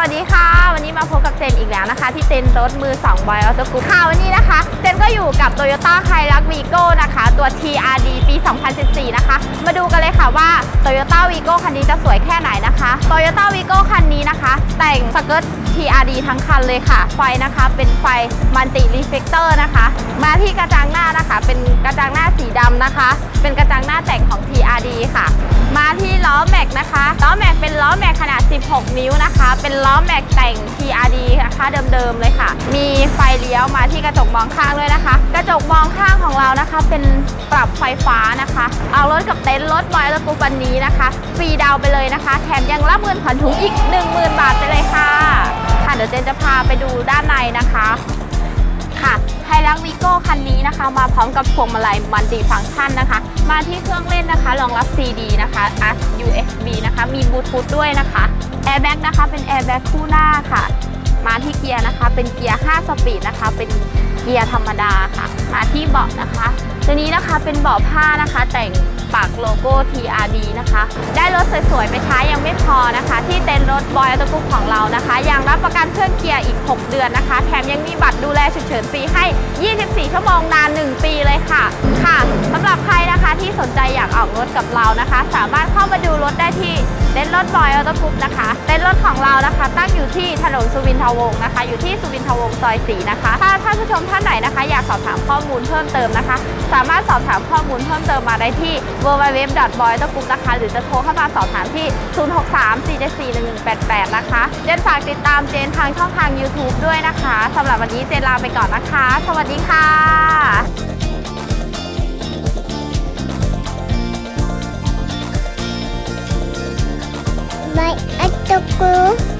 วัสดีค่ะ วันนี้มาพบกับเจนอีกแล้วนะคะ ที่เจนรถมือ2บอยออโต้กรุ๊ปค่ะวันนี้นะคะเจนก็อยู่กับ Toyota h i l u x Vigo นะคะ ตัว TRD ปี 2014 นะคะ มาดูกันเลยค่ะว่า Toyota Vigo คันนี้จะสวยแค่ไหนนะคะ Toyota Vigo คันนี้นะคะ แต่งสเกิร์ต TRD ทั้งคันเลยค่ะ ไฟนะคะเป็นไฟมัลติรีเฟกเตอร์นะคะ มาที่กระจังหน้านะคะ เป็นกระจังหน้าสีดำนะคะ เป็นกระจังหน้าแต่งของ TRD ค่ะ ล้อแม็กนะคะล้อแม็กเป็นล้อแม็กขนาด 16 นิ้วนะคะ เป็นล้อแม็กแต่ง TRD นะคะเดิมๆเลยค่ะ มีไฟเลี้ยวมาที่กระจกมองข้างด้วยนะคะ กระจกมองข้างของเรานะคะ เป็นปรับไฟฟ้านะคะ เอารถกับเต็นท์รถบอยรถกูวันนี้นะคะฟรีดาวไปเลยนะคะ แถมยังรับเงินผ่อนถุงอีก 10,000 บาทไปเลยค่ะ ค่ะเดี๋ยวเจนจะพาไปดูด้านในนะคะค่ะ ไฮรักวีโก้คันนี้นะคะ มาพร้อมกับพวงมาลัยมัลติฟังก์ชันนะคะ มาที่เครื่องเล่นนะคะรองรับ CD นะคะ USB นะคะ มีบลูทูธด้วยนะคะแอร์แบ็กนะคะเป็นแอร์แบ็กคู่หน้าค่ะ มาที่เกียร์นะคะ เป็นเกียร์ 5 สปีดนะคะ เป็นเกียร์ธรรมดาค่ะ มาที่เบาะนะคะตัวนี้นะคะเป็นเบาะผ้านะคะ แต่งปากโลโก้ TRD นะคะ ได้รถสวยๆไปใช้ ไม่พอนะคะ ที่เต็นท์รถบอยอัตโกรุ๊ปของเรานะคะ ยังรับประกันเครื่องเกียร์อีก 6 เดือนนะคะ แถมยังมีบัตรดูแลฉุกเฉินฟรีให้ 24 ชั่วโมงนาน 1 ปีเลยค่ะ ค่ะสำหรับใครนะคะที่สนใจอยากออกรถกับเรานะคะ สามารถเข้ามาดูรถได้ที่เต็นท์รถบอยอัตโกรุ๊ปนะคะเต็นท์รถของเรานะคะ ตั้งอยู่ที่ถนนสุวินทวงศ์นะคะ อยู่ที่สุวินทวงศ์ซอย4นะคะ ถ้าท่านผู้ชมท่านไหนนะคะ อยากสอบถามข้อมูลเพิ่มเติมนะคะ สามารถสอบถามข้อมูลเพิ่มเติมมาได้ที่ www.boy.group นะคะหรือจะโทรเข้ามาสอบถามที่ 0634741188 นะคะเจนฝากติดตามเจนทางช่องทาง YouTube ด้วยนะคะสำหรับวันนี้เจนลาไปก่อนนะคะ สวัสดีค่ะ 구독 꾹.